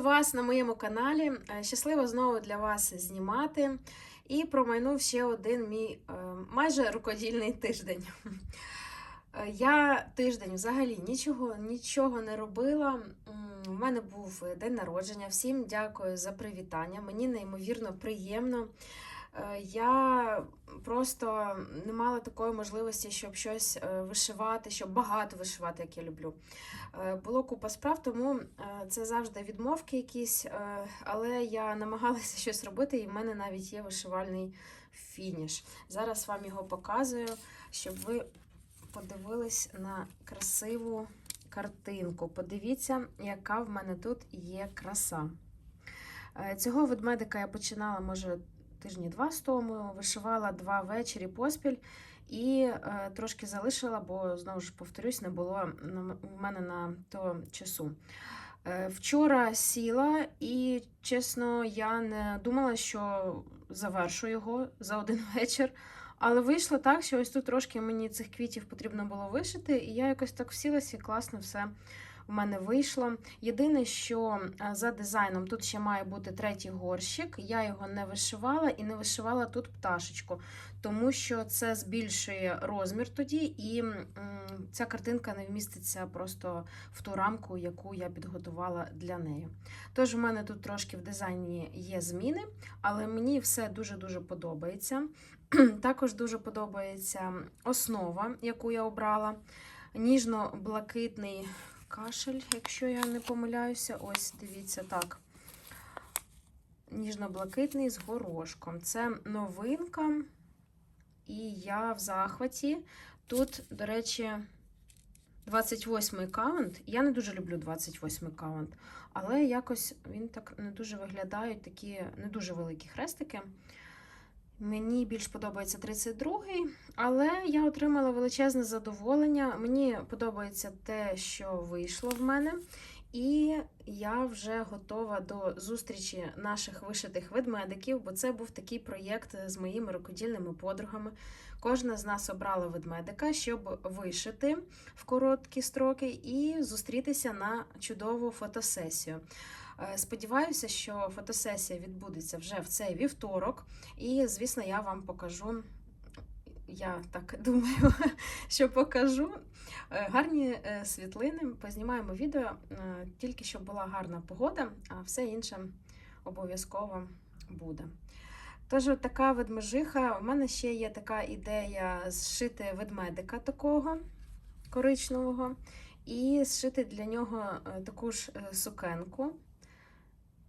вас на моєму каналі. Е, Щасливо знову для вас знімати. І промайнув ще один мій е, майже рукодільний тиждень. Е, Я тиждень взагалі нічого, нічого не робила. У мене був день народження. Всім дякую за привітання. Мені неймовірно приємно. Е, Я просто не мала такої можливості, щоб щось е, вишивати, щоб багато вишивати, як я люблю. Е, Було купа справ, тому це завжди відмовки якісь, але я намагалася щось робити, і в мене навіть є вишивальний фініш. Зараз вам його показую, щоб ви подивились на красиву картинку. Подивіться, яка в мене тут є краса. Цього ведмедика я починала, може, тижні два з тому, вишивала два вечері поспіль і е, трошки залишила, бо знову ж повторюсь, не було в мене на то часу. Е, Вчора сіла, і чесно, я не думала, що завершу його за один вечір. Але вийшло так, що ось тут трошки мені цих квітів потрібно було вишити, і я якось так всілася і класно все в мене вийшло. Єдине, що е, за дизайном тут ще має бути третій горщик. Я його не вишивала і не вишивала тут пташечку, тому що це збільшує розмір тоді, і ця картинка не вміститься просто в ту рамку, яку я підготувала для неї. Тож, у мене тут трошки в дизайні є зміни, але мені все дуже-дуже подобається. Також дуже подобається основа, яку я обрала. Ніжно-блакитний кашель, якщо я не помиляюся. Ось, дивіться, так. Ніжно-блакитний з горошком. Це новинка, і я в захваті. Тут, до речі, 28-й каунт. Я не дуже люблю 28-й каунт, але якось він так не дуже виглядає, такі не дуже великі хрестики. Мені більш подобається 32-й, але я отримала величезне задоволення. Мені подобається те, що вийшло в мене, і я вже готова до зустрічі наших вишитих ведмедиків, бо це був такий проєкт з моїми рукодільними подругами. Кожна з нас обрала ведмедика, щоб вишити в короткі строки і зустрітися на чудову фотосесію. Е, Сподіваюся, що фотосесія відбудеться вже в цей вівторок, і, звісно, я вам покажу. Я так думаю, що покажу Е, гарні е, світлини. Познімаємо відео, тільки щоб була гарна погода, а все інше обов'язково буде. Тож, така ведмежиха. У мене ще є така ідея зшити ведмедика такого коричневого, і зшити для нього е, таку ж е, сукенку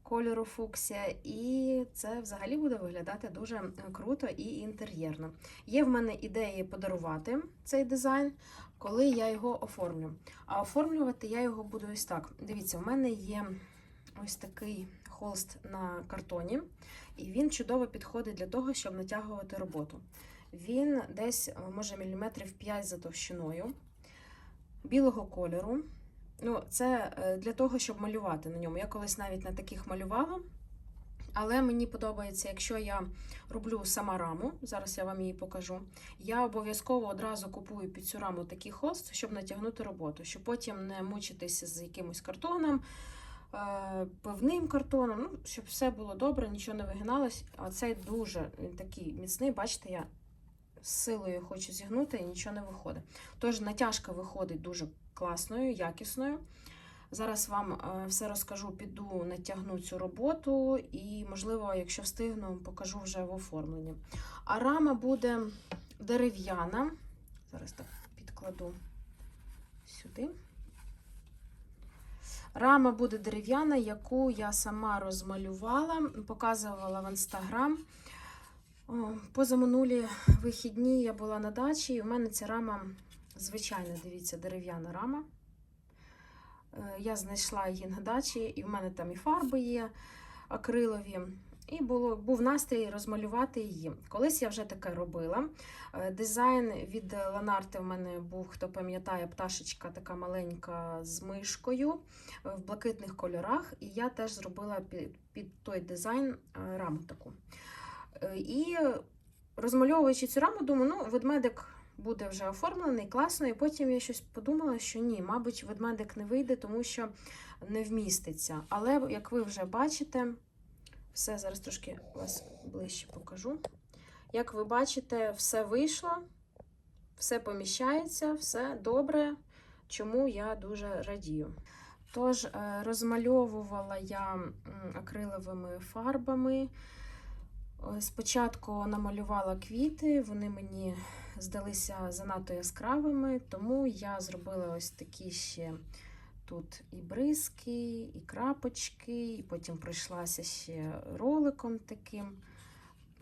кольору фуксія, і це взагалі буде виглядати дуже е, круто і інтер'єрно. Є в мене ідеї подарувати цей дизайн, коли я його оформлю. А оформлювати я його буду ось так. Дивіться, в мене є ось такий холст на картоні, і він чудово підходить для того, щоб натягувати роботу. Він десь, е, може, міліметрів 5 за товщиною, білого кольору. Ну, це е, для того, щоб малювати на ньому. Я колись навіть на таких малювала. Але мені подобається, якщо я роблю сама раму, зараз я вам її покажу. Я обов'язково одразу купую під цю раму такий холст, щоб натягнути роботу, щоб потім не мучитися з якимось картоном, пивним картоном, ну, щоб все було добре, нічого не вигиналось. А цей дуже він такий міцний, бачите, я силою хочу зігнути і нічого не виходить. Тож натяжка виходить дуже класною, якісною. Зараз вам е, все розкажу, піду натягну цю роботу і, можливо, якщо встигну, покажу вже в оформленні. А рама буде дерев'яна. Зараз так підкладу сюди. Рама буде дерев'яна, яку я сама розмалювала, показувала в інстаграм. Позаминулі вихідні я була на дачі, і у мене ця рама звичайна, дивіться, дерев'яна рама. Е, Я знайшла її на дачі, і в мене там і фарби є акрилові. І було, був настрій розмалювати її. Колись я вже таке робила. Е, Дизайн від Ланарти в мене був, хто пам'ятає, пташечка така маленька з мишкою е, в блакитних кольорах. І я теж зробила під, під той дизайн е, раму таку. І розмальовуючи цю раму, думаю, ну, ведмедик буде вже оформлений, класно. І потім я щось подумала, що ні, мабуть, ведмедик не вийде, тому що не вміститься. Але, як ви вже бачите, все зараз трошки вас ближче покажу. Як ви бачите, все вийшло, все поміщається, все добре, чому я дуже радію. Тож, е, розмальовувала я акриловими фарбами. Е, Спочатку намалювала квіти, вони мені здалися занадто яскравими, тому я зробила ось такі ще тут і бризки, і крапочки, і потім пройшлася ще роликом таким.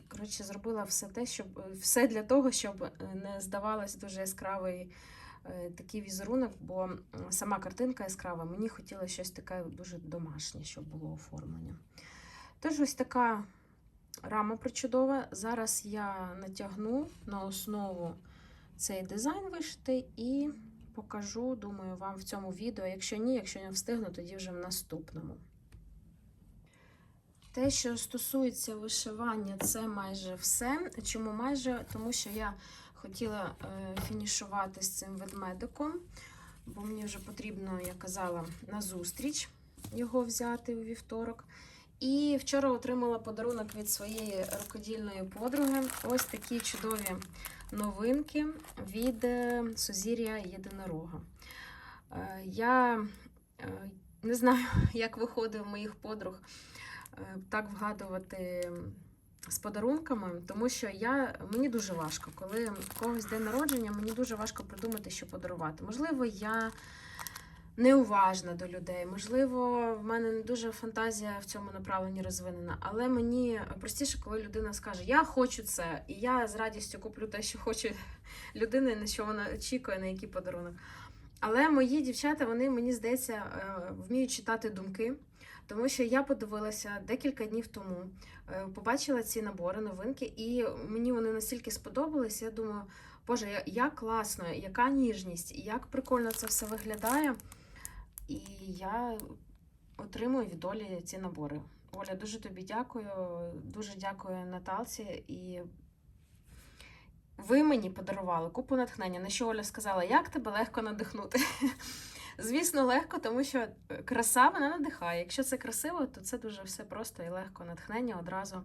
Коротше, зробила все те, щоб все для того, щоб е, не здавалось дуже яскравий е, такий візерунок, бо сама картинка яскрава, мені хотілося щось таке дуже домашнє, щоб було оформлення. Тож ось така рама причудова. Зараз я натягну на основу цей дизайн вишитий і покажу, думаю, вам в цьому відео. Якщо ні, якщо не встигну, тоді вже в наступному. Те, що стосується вишивання, це майже все. Чому майже? Тому що я хотіла е, фінішувати з цим ведмедиком, бо мені вже потрібно, я казала, на зустріч його взяти у вівторок. І вчора отримала подарунок від своєї рукодільної подруги. Ось такі чудові новинки від е, Сузір'я Єдинорога. Е, Я е, не знаю, як виходить в моїх подруг так вгадувати з подарунками, тому що я, мені дуже важко, коли в когось день народження, мені дуже важко придумати, що подарувати. Можливо, я неуважна до людей, можливо, в мене не дуже фантазія в цьому направленні розвинена, але мені простіше, коли людина скаже, я хочу це, і я з радістю куплю те, що хоче людина, на що вона очікує, на який подарунок. Але мої дівчата, вони, мені здається, е, вміють читати думки. Тому що я подивилася декілька днів тому, е, побачила ці набори, новинки, і мені вони настільки сподобались. Я думаю, Боже, як класно, яка ніжність, як прикольно це все виглядає. І я отримую від Олі ці набори. Оля, дуже тобі дякую. Дуже дякую Наталці. І ви мені подарували купу натхнення. На що Оля сказала, як тебе легко надихнути? Звісно, легко, тому що краса вона надихає. Якщо це красиво, то це дуже все просто і легко. Натхнення одразу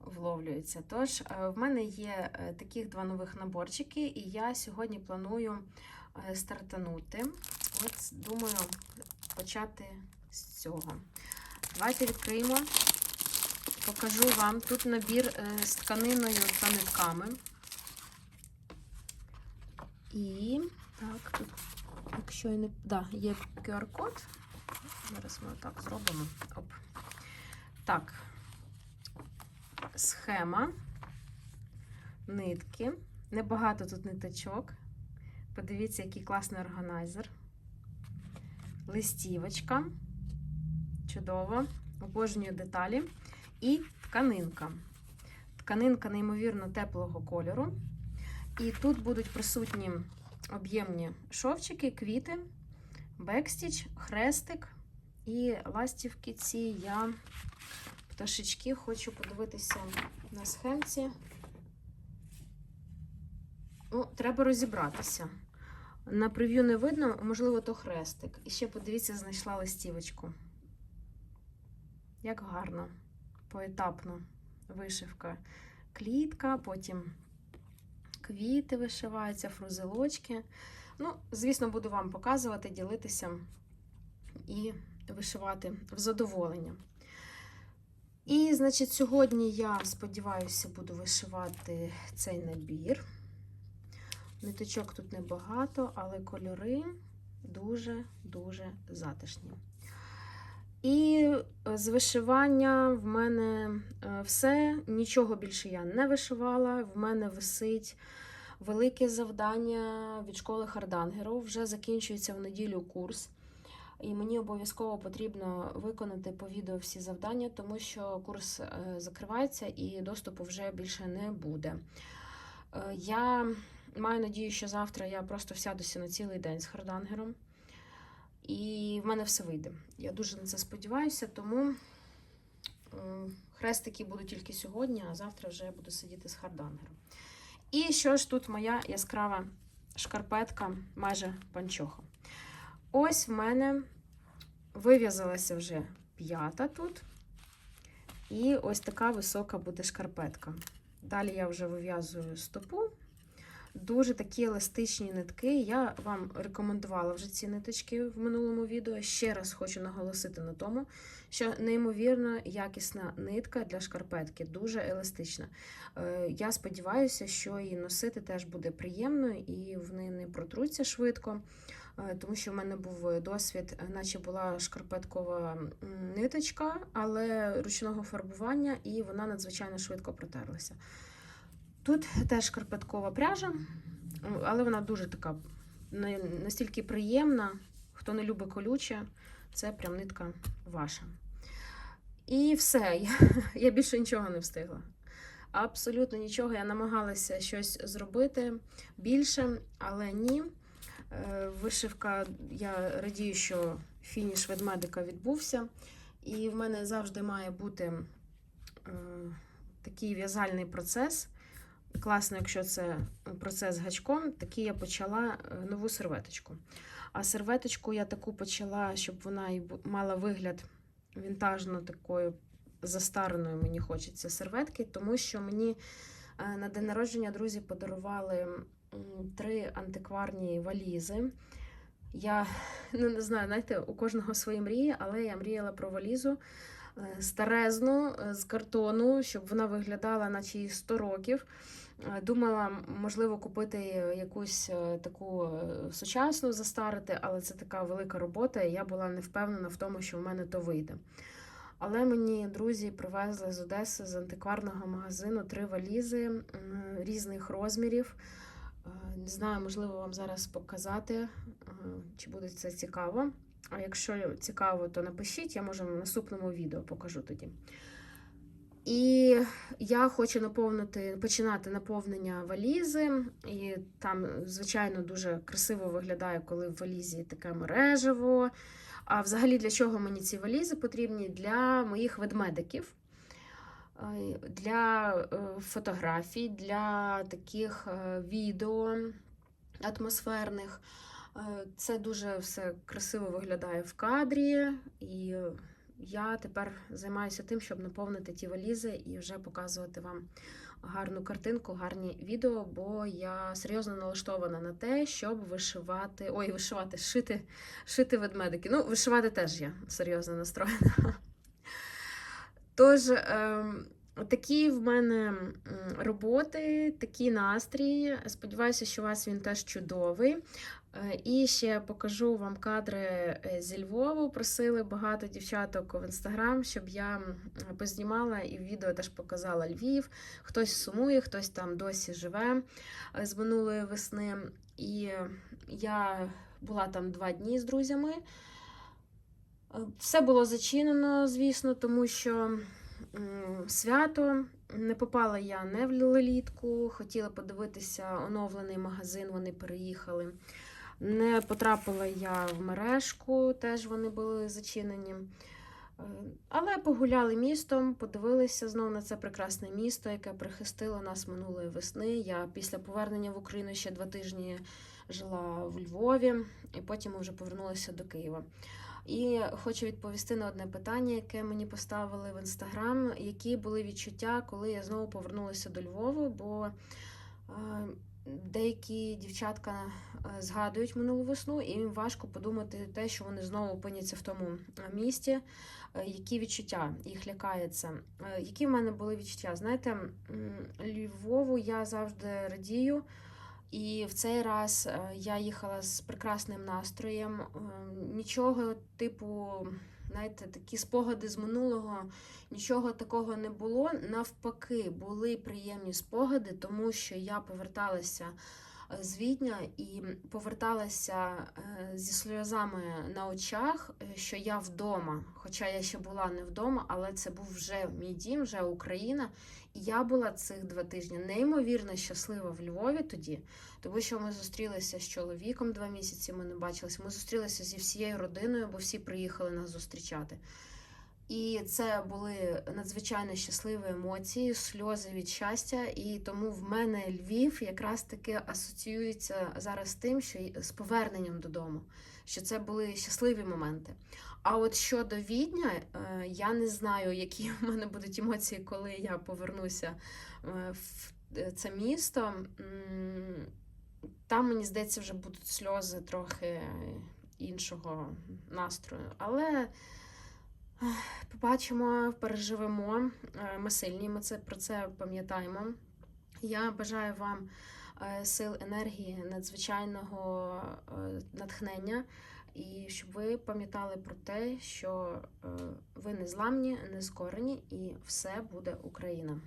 вловлюється. Тож, е, в мене є е, таких два нових наборчики, і я сьогодні планую е, стартанути. От думаю почати з цього. Давайте відкриємо. Покажу вам тут набір е, з тканиною та нитками. І так, тут, якщо я не. Да, є QR-код. Зараз ми так зробимо. Оп. Так. Схема. Нитки. Небагато тут ниточок. Подивіться, який класний органайзер. Листівочка. Чудово. Обожнюю деталі. І тканинка. Тканинка неймовірно теплого кольору. І тут будуть присутні об'ємні шовчики, квіти, бекстіч, хрестик і ластівки ці я пташечки хочу подивитися на схемці. Ну, треба розібратися. На прев'ю не видно, можливо, то хрестик. І ще подивіться, знайшла листівочку. Як гарно, поетапно вишивка. Клітка, потім квіти вишиваються, фрузелочки. Ну, звісно, буду вам показувати, ділитися і вишивати в задоволення. І, значить, сьогодні я сподіваюся, буду вишивати цей набір. Ниточок тут небагато, але кольори дуже-дуже затишні. І з вишивання в мене е, все, нічого більше я не вишивала. В мене висить велике завдання від школи Хардангеру. Вже закінчується в неділю курс. І мені обов'язково потрібно виконати по відео всі завдання, тому що курс е, закривається і доступу вже більше не буде. Е, Я маю надію, що завтра я просто всядуся на цілий день з Хардангером. І в мене все вийде. Я дуже на це сподіваюся, тому хрестики будуть тільки сьогодні, а завтра вже я буду сидіти з Хардангером. І що ж тут моя яскрава шкарпетка, майже панчоха. Ось в мене вив'язалася вже п'ята тут. І ось така висока буде шкарпетка. Далі я вже вив'язую стопу. Дуже такі еластичні нитки. Я вам рекомендувала вже ці ниточки в минулому відео. Ще раз хочу наголосити на тому, що неймовірно якісна нитка для шкарпетки, дуже еластична. Е, Я сподіваюся, що її носити теж буде приємно і вони не протруться швидко. Е, Тому що в мене був досвід, наче була шкарпеткова ниточка, але ручного фарбування, і вона надзвичайно швидко протерлася. Тут теж шкарпеткова пряжа, але вона дуже така настільки приємна. Хто не любить колюче, це прям нитка ваша. І все, я, я більше нічого не встигла. Абсолютно нічого. Я намагалася щось зробити більше, але ні. Е, Вишивка, я радію, що фініш ведмедика відбувся. І в мене завжди має бути е, такий в'язальний процес. Класно, якщо це процес гачком, такий я почала е, нову серветочку. А серветочку я таку почала, щоб вона і мала вигляд вінтажно такою застареної мені хочеться серветки, тому що мені е, на день народження друзі подарували три антикварні валізи. Я ну, не знаю, знаєте, у кожного свої мрії, але я мріяла про валізу е, старезну е, з картону, щоб вона виглядала, наче їй 100 років. Е, Думала, можливо, купити якусь е, таку е, сучасну застарити, але це така велика робота, і я була не впевнена в тому, що в мене то вийде. Але мені друзі привезли з Одеси з антикварного магазину три валізи різних розмірів. Е, Не знаю, можливо, вам зараз показати, е, чи буде це цікаво. А якщо цікаво, то напишіть, я може в наступному відео покажу тоді. І я хочу наповнити, починати наповнення валізи. І там, звичайно, дуже красиво виглядає, коли в валізі таке мережево. А взагалі для чого мені ці валізи потрібні? Для моїх ведмедиків, для е, фотографій, для таких е, відео атмосферних. Е, Це дуже все красиво виглядає в кадрі, і я тепер займаюся тим, щоб наповнити ті валізи і вже показувати вам гарну картинку, гарні відео, бо я серйозно налаштована на те, щоб вишивати, ой, вишивати, шити, шити ведмедики. Ну, вишивати теж я серйозно настроєна. Тож, ем, такі в мене роботи, такий настрій. Сподіваюся, що у вас він теж чудовий. Е, І ще покажу вам кадри е, зі Львову. Просили багато дівчаток в інстаграм, щоб я познімала і в відео теж показала Львів. Хтось сумує, хтось там досі живе е, з минулої весни. І я була там два дні з друзями. Все було зачинено, звісно, тому що свято. Не попала я не в лелітку, хотіла подивитися оновлений магазин, вони переїхали. Не потрапила я в мережку, теж вони були зачинені. Е, Але погуляли містом, подивилися знову на це прекрасне місто, яке прихистило нас минулої весни. Я після повернення в Україну ще два тижні жила в Львові, і потім ми вже повернулися до Києва. І хочу відповісти на одне питання, яке мені поставили в інстаграм. Які були відчуття, коли я знову повернулася до Львова? Бо е, деякі дівчатка е, згадують минулу весну, і їм важко подумати те, що вони знову опиняться в тому е, місті. Е, Які відчуття їх лякає це? Е, Які в мене були відчуття? Знаєте, Львову я завжди радію. І в цей раз я їхала з прекрасним настроєм. Нічого, типу, знаєте, такі спогади з минулого, нічого такого не було. Навпаки, були приємні спогади, тому що я поверталася з і поверталася е, зі сльозами на очах, е, що я вдома. Хоча я ще була не вдома, але це був вже мій дім, вже Україна. І я була цих два тижні неймовірно щаслива в Львові тоді, тому що ми зустрілися з чоловіком два місяці. Ми не бачилися. Ми зустрілися зі всією родиною, бо всі приїхали нас зустрічати. І це були надзвичайно щасливі емоції, сльози від щастя. І тому в мене Львів якраз таки асоціюється зараз з тим, що з поверненням додому, що це були щасливі моменти. А от щодо Відня, е, я не знаю, які в мене будуть емоції, коли я повернуся е, в це місто. Там, мені здається, вже будуть сльози трохи іншого настрою. Але побачимо, переживемо. Е, Ми сильні, ми це, про це пам'ятаємо. Я бажаю вам е, сил, енергії, надзвичайного е, натхнення. І щоб ви пам'ятали про те, що ви не зламні, не скорені, і все буде Україна.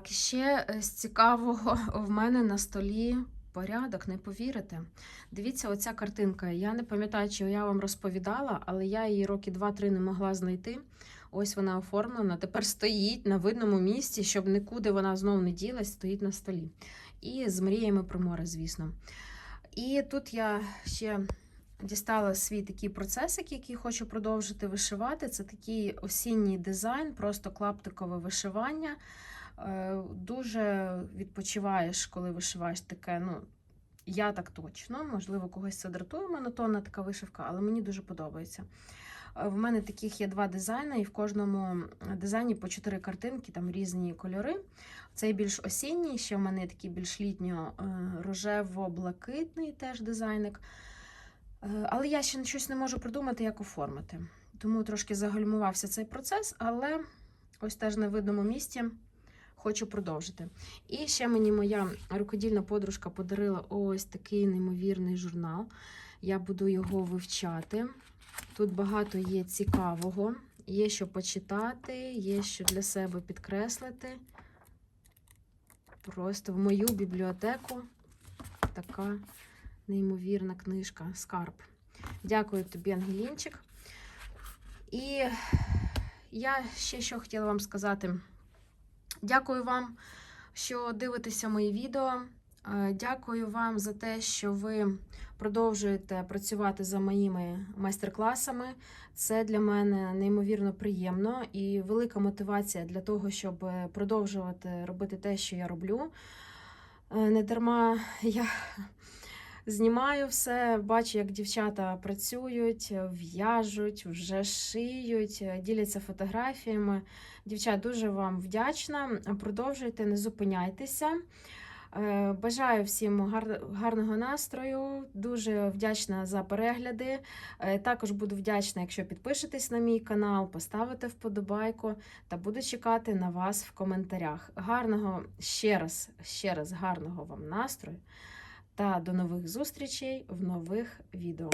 Так, ще е, з цікавого в мене на столі порядок, не повірите. Дивіться, оця картинка. Я не пам'ятаю, чи я вам розповідала, але я її роки 2-3 не могла знайти. Ось вона оформлена. Тепер стоїть на видному місці, щоб нікуди вона знов не ділась, стоїть на столі. І з мріями про море, звісно. І тут я ще дістала свій такий процесик, який хочу продовжити вишивати. Це такий осінній дизайн, просто клаптикове вишивання. Е, Дуже відпочиваєш, коли вишиваєш таке. Ну, я так точно, можливо, когось це дратує монотонна така вишивка, але мені дуже подобається. Е, В мене таких є два дизайни, і в кожному дизайні по чотири картинки, там різні кольори. Цей більш осінній, ще в мене такий більш літньо-рожево-блакитний теж дизайник. Е, Але я ще щось не можу придумати, як оформити. Тому трошки загальмувався цей процес, але ось теж на видному місці хочу продовжити. І ще мені моя рукодільна подружка подарила ось такий неймовірний журнал. Я буду його вивчати. Тут багато є цікавого, є що почитати, є що для себе підкреслити. Просто в мою бібліотеку така неймовірна книжка Скарб. Дякую тобі, Ангелінчик. І я ще що хотіла вам сказати. Дякую вам, що дивитеся мої відео. Е, Дякую вам за те, що ви продовжуєте працювати за моїми майстер-класами. Це для мене неймовірно приємно і велика мотивація для того, щоб продовжувати робити те, що я роблю. Е, Не дарма я знімаю все, бачу, як дівчата працюють, в'яжуть, вже шиють, діляться фотографіями. Дівчат, дуже вам вдячна. Продовжуйте, не зупиняйтеся. Е, Бажаю всім гар- гарного настрою. Дуже вдячна за перегляди. Е, Також буду вдячна, якщо підпишетесь на мій канал, поставите вподобайку та буду чекати на вас в коментарях. Гарного ще раз, ще раз гарного вам настрою та до нових зустрічей в нових відео.